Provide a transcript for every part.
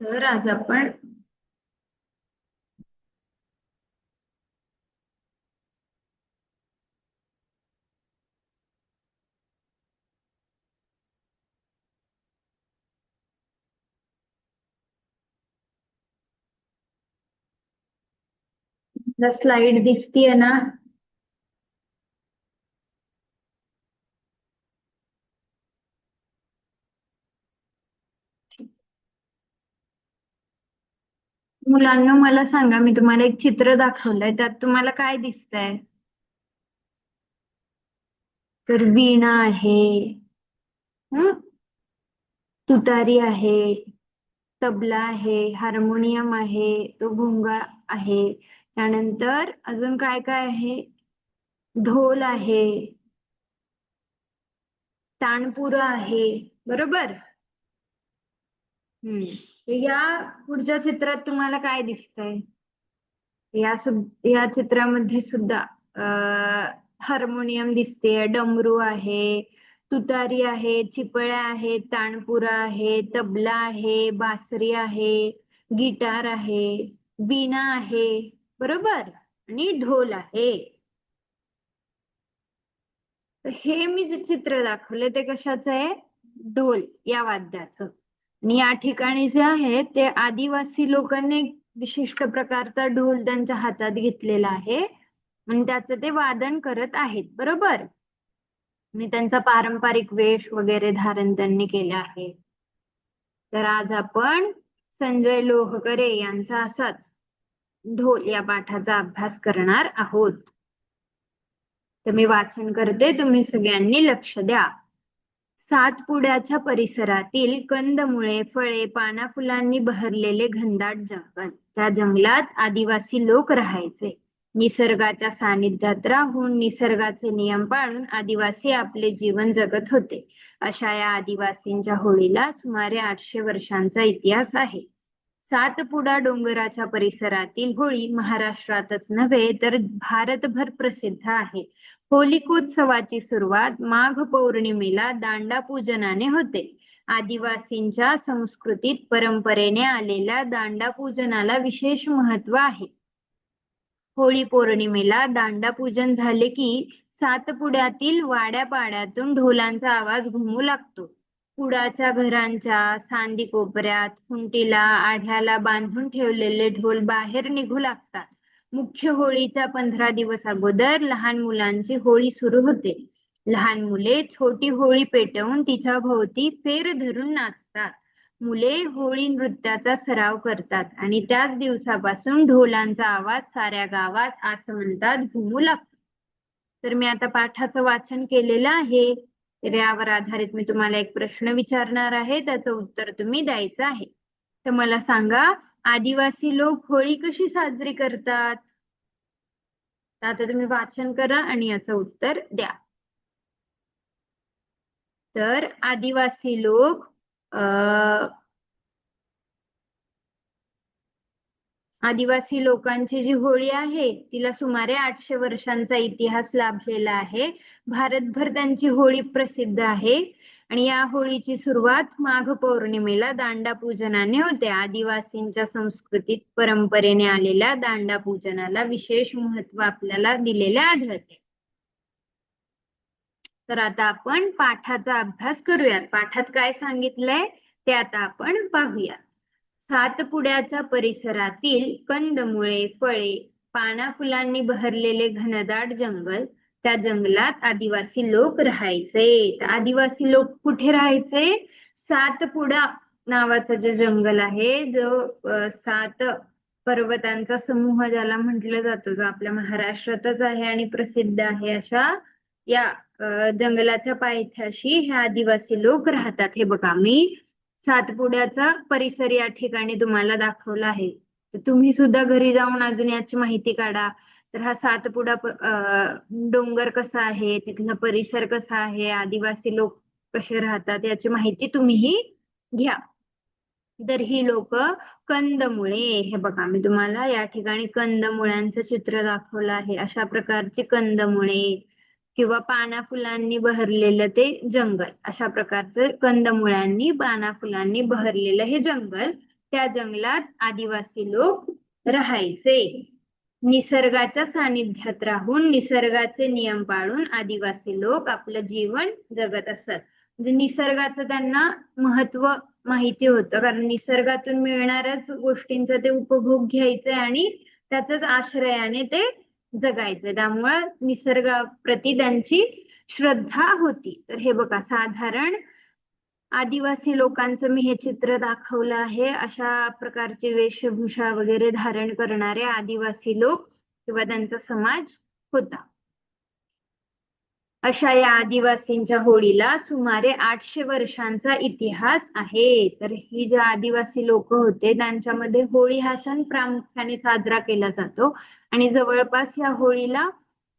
तर आज आपण स्लाइड दिसतीये ना? मुलांना मला सांगा मी तुम्हाला एक चित्र दाखवलंय. त्यात तुम्हाला काय दिसतंय? तर वीणा आहे. हम्म तुतारी आहे. तबला आहे. हार्मोनियम आहे. तो भोंगा आहे. त्यानंतर अजून काय काय आहे? ढोल आहे. तानपुरा आहे. बरोबर? हम्म या पुढच्या चित्रात तुम्हाला काय दिसतंय? या या चित्रामध्ये सुद्धा हार्मोनियम दिसते. डमरू आहे तुतारी आहे चिपळ्या आहेत तानपुरा आहे तबला आहे बासरी आहे गिटार आहे वीणा आहे बरोबर? आणि ढोल आहे. हे मी जे चित्र दाखवले ते कशाचं आहे? ढोल या वाद्याचं. आणि या ठिकाणी जे आहे ते आदिवासी लोकांनी विशिष्ट प्रकारचा ढोल त्यांच्या हातात घेतलेला आहे. आणि त्याचं ते वादन करत आहेत बरोबर? आणि त्यांचा पारंपरिक वेश वगैरे धारण त्यांनी केले आहे. तर आज आपण संजय लोहकरे यांचा असाच ढोल या पाठाचा अभ्यास करणार आहोत. तर मी वाचन करते तुम्ही सगळ्यांनी लक्ष द्या. सातपुड्याच्या परिसरातील कंदमुळे फळे पाना फुलांनी बहरलेले घनदाट जंगल. त्या जंगलात आदिवासी लोक राहायचे. निसर्गाच्या सानिध्यात राहून निसर्गाचे नियम पाळून आदिवासी आपले जीवन जगत होते. अशा या आदिवासींच्या होळीला सुमारे आठशे वर्षांचा इतिहास आहे. सातपुडा डोंगराच्या परिसरातील होळी महाराष्ट्रातच नव्हे तर भारतभर प्रसिद्ध आहे. होलिकोत्सवाची सुरुवात माघ पौर्णिमेला दांडा पूजनाने होते. आदिवासींच्या संस्कृतीत परंपरेने आलेल्या दांडा पूजनाला विशेष महत्त्व आहे. होळी पौर्णिमेला दांडा पूजन झाले की सातपुड्यातील वाड्यापाड्यातून ढोलांचा आवाज घुमू लागतो. कुडाच्या घरांच्या सांदी कोपऱ्यात खुंटीला आढ्याला बांधून ठेवलेले ढोल बाहेर निघू लागतात. मुख्य होळीच्या पंधरा दिवस अगोदर लहान मुलांची होळी सुरू होते. लहान मुले छोटी होळी पेटवून तिच्या भोवती फेर धरून नाचतात. मुले होळी नृत्याचा सराव करतात आणि त्याच दिवसापासून ढोलांचा आवाज साऱ्या गावात आसमंतात घुमू लागतो. तर मी आता पाठाचं वाचन केलेलं आहे. तर यावर आधारित मी तुम्हाला एक प्रश्न विचारणार आहे. त्याचं उत्तर तुम्ही द्यायचं आहे. तर मला सांगा आदिवासी लोक होळी कशी साजरी करतात? आता तुम्ही वाचन करा आणि याचं उत्तर द्या. तर आदिवासी लोक आदिवासी लोकांची जी होळी आहे तिला सुमारे आठशे वर्षांचा इतिहास लाभलेला आहे. भारतभर त्यांची होळी प्रसिद्ध आहे. आणि या होळीची सुरुवात माघ पौर्णिमेला दांडा पूजनाने होते. आदिवासींच्या संस्कृतीत परंपरेने आलेल्या दांडा पूजनाला विशेष महत्त्व आपल्याला दिलेले आढळते. तर आता आपण पाठाचा अभ्यास करूयात. पाठात काय सांगितलंय ते आता आपण पाहूयात. सातपुड्याच्या परिसरातील कंदमुळे फळे पाना फुलांनी बहरलेले घनदाट जंगल त्या जंगलात आदिवासी लोक राहायचे. आदिवासी लोक कुठे राहायचे? सातपुडा नावाचं जे जंगल आहे जो सात पर्वतांचा समूह ज्याला म्हटलं जातो जो आपल्या महाराष्ट्रातच आहे आणि प्रसिद्ध आहे अशा या जंगलाच्या पायथ्याशी हे आदिवासी लोक राहतात. हे बघा मी सातपुड्याचा परिसर या ठिकाणी तुम्हाला दाखवला आहे. तर तुम्ही सुद्धा घरी जाऊन अजून याची माहिती काढा. तर हा सातपुडा डोंगर कसा आहे? तिथला परिसर कसा आहे? आदिवासी लोक कसे राहतात? याची माहिती तुम्हीही घ्या. तर ही लोक कंदमुळे हे बघा मी तुम्हाला या ठिकाणी कंदमुळ्यांचं चित्र दाखवलं आहे. अशा प्रकारची कंदमुळे किंवा पाना फुलांनी बहरलेलं ते जंगल. अशा प्रकारचं कंदमुळांनी पाना फुलांनी बहरलेलं हे जंगल. त्या जंगलात आदिवासी लोक राहायचे. निसर्गाच्या सानिध्यात राहून निसर्गाचे नियम पाळून आदिवासी लोक आपलं जीवन जगत असत. म्हणजे निसर्गाचं त्यांना महत्त्व माहिती होतं. कारण निसर्गातून मिळणाऱ्याच गोष्टींचा ते उपभोग घ्यायचे आणि त्याच्याच आश्रयाने ते जगायचंय. त्यामुळं निसर्गाप्रती त्यांची श्रद्धा होती. तर हे बघा साधारण आदिवासी लोकांचं मी हे चित्र दाखवलं आहे. अशा प्रकारची वेशभूषा वगैरे धारण करणारे आदिवासी लोक किंवा त्यांचा समाज होता. अशा या आदिवासींच्या होळीला सुमारे आठशे वर्षांचा इतिहास आहे. तर ही जे आदिवासी लोक होते त्यांच्यामध्ये होळी हा सण प्रामुख्याने साजरा केला जातो. आणि जवळपास या होळीला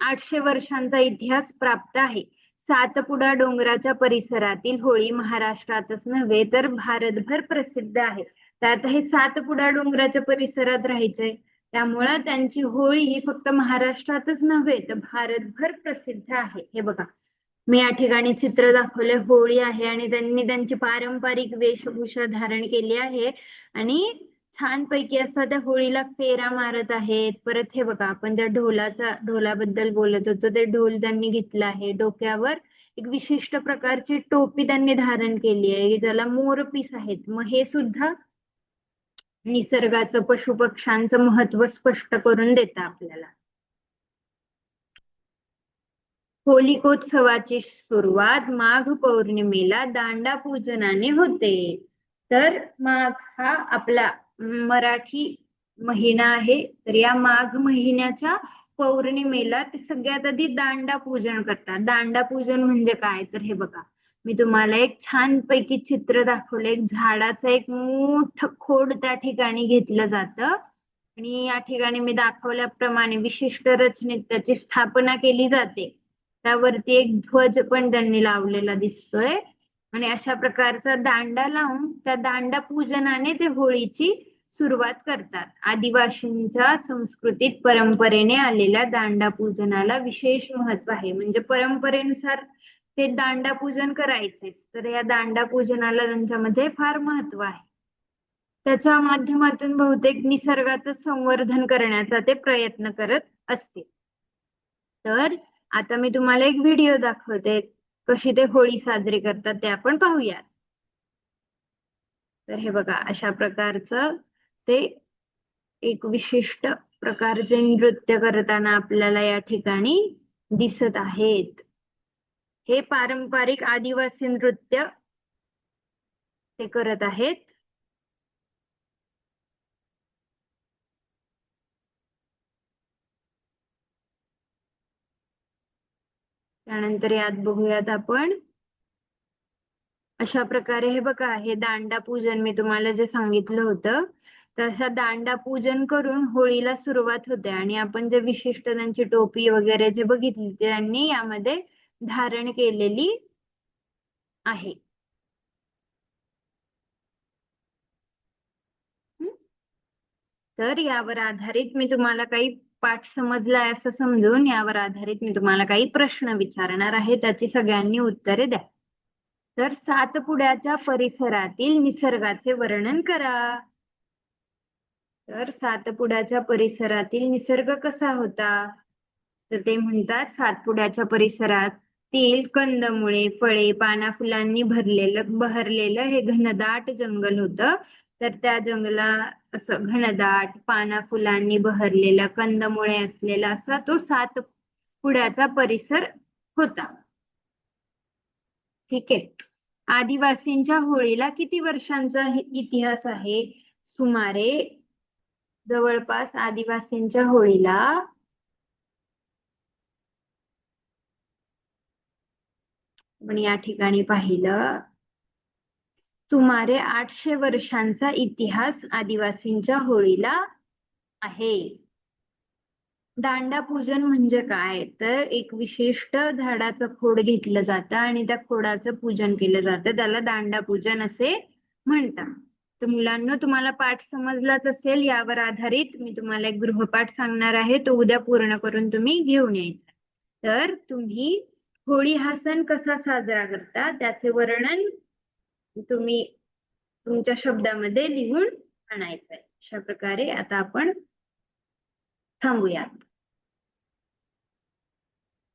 आठशे वर्षांचा इतिहास प्राप्त आहे. सातपुडा डोंगराच्या परिसरातील होळी महाराष्ट्रातच नव्हे तर भारतभर प्रसिद्ध आहे. तर आता हे सातपुडा डोंगराच्या परिसरात राहायचे त्यामुळं त्यांची होळी ही फक्त महाराष्ट्रातच नव्हे तर भारतभर प्रसिद्ध आहे. हे बघा मी या ठिकाणी चित्र दाखवले होळी आहे आणि त्यांनी त्यांची पारंपरिक वेशभूषा धारण केली आहे. आणि छानपैकी असा त्या होळीला फेरा मारत आहेत. परत हे बघा आपण ज्या ढोलाचा ढोलाबद्दल बोलत होतो ते ढोल त्यांनी घेतला आहे. डोक्यावर एक विशिष्ट प्रकारची टोपी त्यांनी धारण केली आहे ज्याला मोरपीस आहेत. मग हे सुद्धा निसर्गाचं पशु पक्ष्यांचं महत्त्व स्पष्ट करून देतं आपल्याला. होलिकोत्सवाची सुरुवात माघ पौर्णिमेला दांडा पूजनाने होते. तर माघ हा आपला मराठी महिना आहे. तर या माघ महिन्याच्या पौर्णिमेला ते सगळ्यात आधी दांडा पूजन करतात. दांडा पूजन म्हणजे काय? तर हे बघा. मी तुम्हाला एक छान पैकी चित्र दाखवलं. एक झाडाचं एक मोठ खोड त्या ठिकाणी घेतलं जातं. आणि या ठिकाणी मी दाखवल्याप्रमाणे विशिष्ट रचनेत त्याची स्थापना केली जाते. त्यावरती एक ध्वज पण त्यांनी लावलेला दिसतोय. आणि अशा प्रकारचा दांडा लावून त्या दांडा पूजनाने ते होळीची सुरुवात करतात. आदिवासींच्या संस्कृतीत परंपरेने आलेल्या दांडा पूजनाला विशेष महत्त्व आहे. म्हणजे परंपरेनुसार ते दांडा पूजन करायचेच. तर या दांडा पूजनाला त्यांच्यामध्ये फार महत्त्व आहे. त्याच्या माध्यमातून बहुतेक निसर्गाचं संवर्धन करण्याचा ते प्रयत्न करत असते तर आता मी तुम्हाला एक व्हिडिओ दाखवते. कशी ते होळी साजरी करतात ते आपण पाहूयात. तर हे बघा अशा प्रकारचं ते एक विशिष्ट प्रकारचे नृत्य करताना आपल्याला या ठिकाणी दिसत आहेत. हे पारंपरिक आदिवासी नृत्य ते करत आहेत. त्यानंतर यात बघूयात आपण. अशा प्रकारे हे बघा हे दांडा पूजन मी तुम्हाला जे सांगितलं होतं तशा दांडा पूजन करून होळीला सुरुवात होते आणि आपण जे विशिष्ट त्यांची टोपी वगैरे जे बघितली ते त्यांनी यामध्ये धारण केलेली आहे. तर यावर आधारित मी तुम्हाला काही पाठ समजलाय असं समजून यावर आधारित मी तुम्हाला काही प्रश्न विचारणार आहे त्याची सगळ्यांनी उत्तरे द्या. तर सातपुड्याच्या परिसरातील निसर्गाचे वर्णन करा. तर सातपुड्याच्या परिसरातील निसर्ग कसा होता? तर ते म्हणतात सातपुड्याच्या परिसरात तेल कंदमुळे फळे पाना फुलांनी भरलेलं बहरलेलं हे घनदाट जंगल होतं. तर त्या जंगला असं घनदाट पाना फुलांनी बहरलेला कंदमुळे असलेला असा तो सातपुड्याचा परिसर होता. ठीक आहे. आदिवासींच्या होळीला किती वर्षांचा इतिहास आहे? सुमारे जवळपास आदिवासींच्या होळीला आपण या ठिकाणी पाहिलं. सुमारे आठशे वर्षांचा इतिहास आदिवासींच्या होळीला आहे. दांडा पूजन म्हणजे काय? तर एक विशिष्ट झाडाचं खोड घेतलं जातं आणि त्या खोडाचं पूजन केलं जातं. त्याला दांडा पूजन असे म्हणतात. तर मुलांना तुम्हाला पाठ समजलाच असेल यावर आधारित मी तुम्हाला एक गृहपाठ सांगणार आहे. तो उद्या पूर्ण करून तुम्ही घेऊन यायचा. तर तुम्ही होळी हा सण कसा साजरा करता त्याचे वर्णन तुम्ही तुमच्या शब्दामध्ये लिहून आणायचं आहे अशा प्रकारे आता आपण थांबूयात.